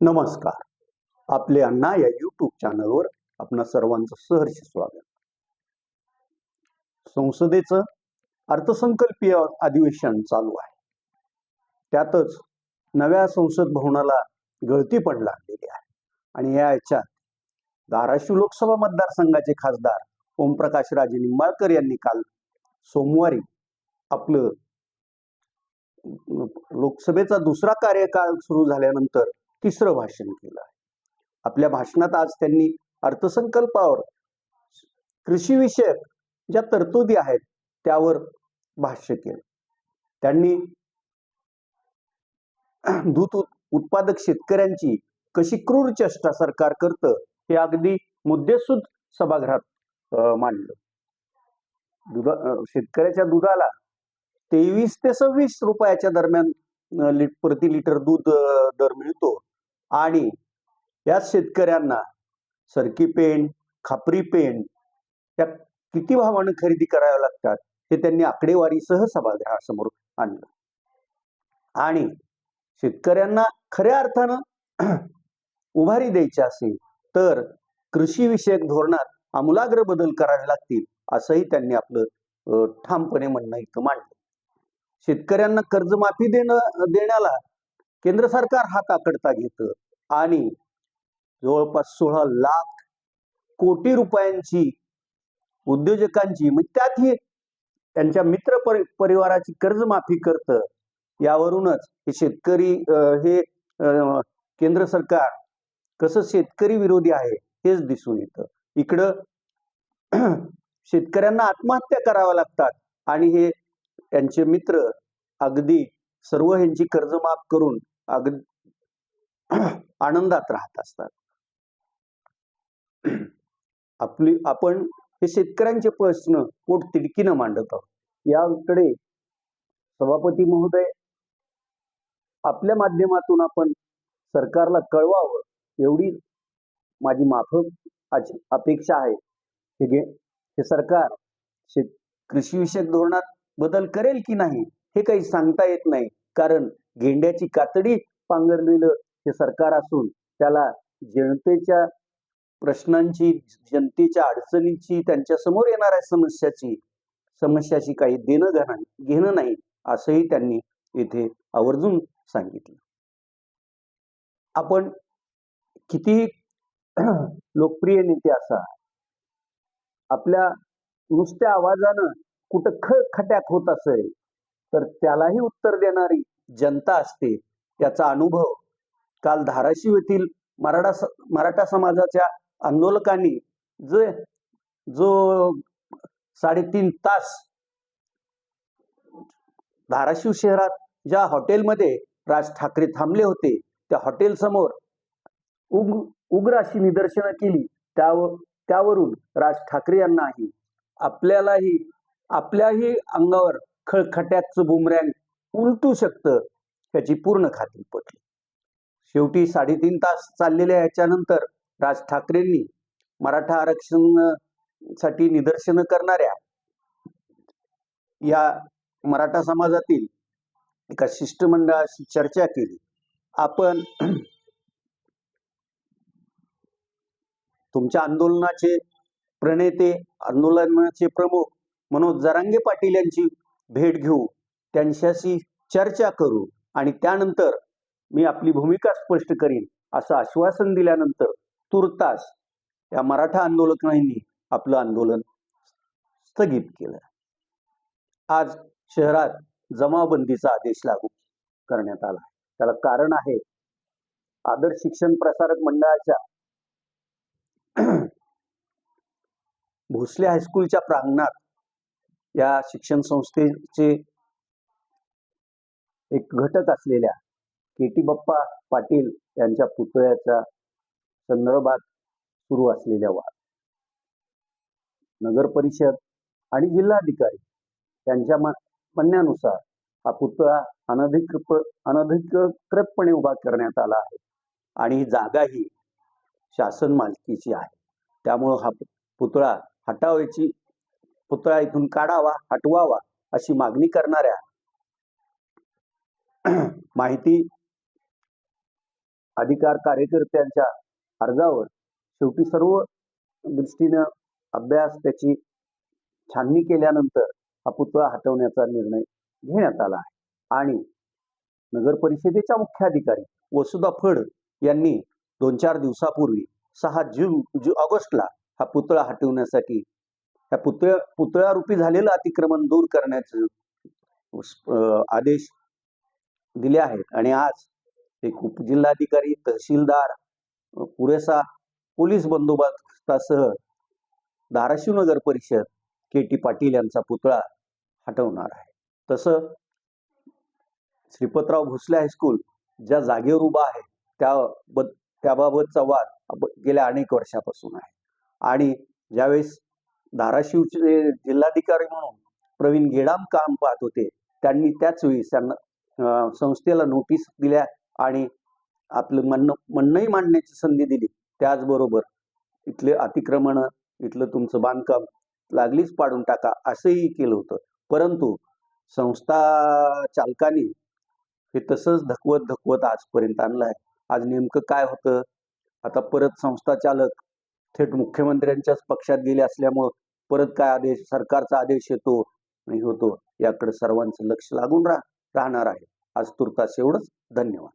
नमस्कार. आपले अण्णा या युट्यूब चॅनलवर आपणा सर्वांचं सहर्ष स्वागत. संसदेचं अर्थसंकल्पीय अधिवेशन चालू आहे. त्यातच नव्या संसद भवनाला गळती पण लागलेली आहे. आणि या याच्यात धाराशिव लोकसभा मतदारसंघाचे खासदार ओमप्रकाश राजे निंबाळकर यांनी काल सोमवारी आपलं लोकसभेचा दुसरा कार्यकाळ सुरू झाल्यानंतर तिसरं भाषण केलं आहे. आपल्या भाषणात आज त्यांनी अर्थसंकल्पावर कृषीविषयक ज्या तरतुदी आहेत त्यावर भाष्य केलं. त्यांनी दूध उत- उत्पादक शेतकऱ्यांची कशी क्रूर चेष्टा सरकार करतं हे अगदी मुद्देसूद सभागृहात मांडलं. दुधा शेतकऱ्याच्या दुधाला तेवीस ते सव्वीस रुपयाच्या दरम्यान अं, प्रति लिटर दूध दर मिळतो. आणि या शेतकऱ्यांना सरकी पेंट खापरी पेंट या किती भावानं खरेदी कराव्या लागतात हे त्यांनी आकडेवारीसह सभागृहासमोर आणलं. आणि शेतकऱ्यांना खऱ्या अर्थानं उभारी द्यायची असेल तर कृषीविषयक धोरणात आमूलाग्र बदल करावे लागतील असंही त्यांनी आपलं ठामपणे म्हणणं इथं मांडलं. शेतकऱ्यांना कर्जमाफी देणं देण्याला केंद्र सरकार हा ताकडता घेतं. आणि जवळपास सोळा लाख कोटी रुपयांची उद्योजकांची म्हणजे त्यातही त्यांच्या मित्र परि परिवाराची कर्जमाफी करतं. यावरूनच हे शेतकरी हे अं, केंद्र सरकार कसं शेतकरी विरोधी आहे हेच दिसून येतं. इकडं शेतकऱ्यांना आत्महत्या कराव्या लागतात. आणि हे त्यांचे मित्र अगदी सर्व ह्यांची कर्ज माफ करून अगदी आनंदात राहत असतात. आपली आपण हे शेतकऱ्यांचे प्रश्न पोट तिडकीनं मांडत आहोत. याकडे सभापती महोदय आपल्या माध्यमातून आपण सरकारला कळवावं एवढी माझी माफक आज- अपेक्षा आहे. हे सरकार शेत कृषीविषयक धोरणात बदल करेल की नाही? हे काही सांगता येत नाही. कारण गेंड्याची कातडी पांघरलेलं हे सरकार असून त्याला जनतेच्या प्रश्नांची जनतेच्या अडचणीची त्यांच्यासमोर येणाऱ्या समस्याची समस्याची काही देणं घेणं घेणं नाही असंही त्यांनी इथे आवर्जून सांगितलं. आपण किती लोकप्रिय नेते असा आपल्या नुसत्या आवाजानं कुठं खटॅक होत असेल तर त्यालाही उत्तर देणारी जनता असते याचा अनुभव काल धाराशिव येथील मराठा मराठा समाजाच्या आंदोलकांनी जे जो साडेतीन तास धाराशिव शहरात ज्या हॉटेलमध्ये राज ठाकरे थांबले होते त्या हॉटेल समोर उग उग्र अशी निदर्शनं केली त्यावर त्यावरून राज ठाकरे यांनाही आपल्यालाही आपल्याही अंगावर खळखट्याचं बुमरँग उलटू शकतं याची पूर्ण खात्री पटली. शेवटी साडेतीन तास चाललेल्या याच्यानंतर राज ठाकरेंनी मराठा आरक्षणसाठी निदर्शनं करणाऱ्या या मराठा समाजातील एका शिष्टमंडळाशी चर्चा केली. आपण तुमच्या आंदोलनाचे प्रणेते आंदोलनाचे प्रमुख मनोज जरांगे पाटील यांची भेट घेऊ त्यांच्याशी चर्चा करू आणि त्यानंतर मी आपली भूमिका स्पष्ट करीन असं आश्वासन दिल्यानंतर तुर्तास या मराठा आंदोलकांनी आपलं आंदोलन स्थगित केलं. आज शहरात जमावबंदीचा आदेश लागू करण्यात आला त्याला कारण आहे आदर्श शिक्षण प्रसारक मंडळाच्या भोसले हायस्कूलच्या प्रांगणात या शिक्षण संस्थेचे एक घटक असलेल्या के टी बाप्पा पाटील यांच्या पुतळ्याच्या संदर्भात सुरू असलेल्या वाद. नगर परिषद आणि जिल्हाधिकारी यांच्या म्हणण्यानुसार हा पुतळा अनधिकृत अनधिकृतपणे उभा करण्यात आला आहे आणि ही जागा ही शासन मालकीची आहे. त्यामुळं हा पुतळा हटावायची पुतळा इथून काढावा हटवावा अशी मागणी करणाऱ्या माहिती अधिकार कार्यकर्त्यांच्या अर्जावर शेवटी सर्व दृष्टीनं अभ्यास त्याची छाननी केल्यानंतर हा पुतळा हटवण्याचा निर्णय घेण्यात आला आहे. आणि नगर परिषदेच्या मुख्याधिकारी वसुधा फड यांनी दोन चार दिवसापूर्वी सहा जून जु ऑगस्टला हा पुतळा हटवण्यासाठी त्या पुतळ्या पुतळ्यारूपी झालेलं अतिक्रमण दूर करण्याचे आदेश दिले आहेत. आणि आज एक उपजिल्हाधिकारी तहसीलदार पुरेसा पोलीस बंदोबस्तासह धाराशिव नगर परिषद के टी पाटील यांचा पुतळा हटवणार आहे. तसं श्रीपतराव भोसले हायस्कूल ज्या जागेवर उभा आहे त्या त्याबाबतचा वाद गेल्या अनेक वर्षापासून आहे. आणि ज्यावेळेस धाराशिवचे जिल्हाधिकारी म्हणून प्रवीण गेडाम काम पाहत होते त्यांनी त्याच वेळी त्यांना संस्थेला नोटीस दिल्या आणि आपलं म्हणणं म्हणणंही मांडण्याची संधी दिली. त्याचबरोबर इथले अतिक्रमण इथलं तुमचं बांधकाम लागलीच पाडून टाका असंही केलं होतं. परंतु संस्था चालकांनी हे तसंच धकवत धकवत आजपर्यंत आणलं आहे आज नेमकं काय होतं? आता परत संस्था चालक थेट मुख्यमंत्र्यांच्याच पक्षात गेले असल्यामुळं परत काय आदेश सरकारचा आदेश येतो आणि होतो. याकडे सर्वांचं लक्ष लागून राह राहणार आहे. आज तुर्तास एवढंच. धन्यवाद.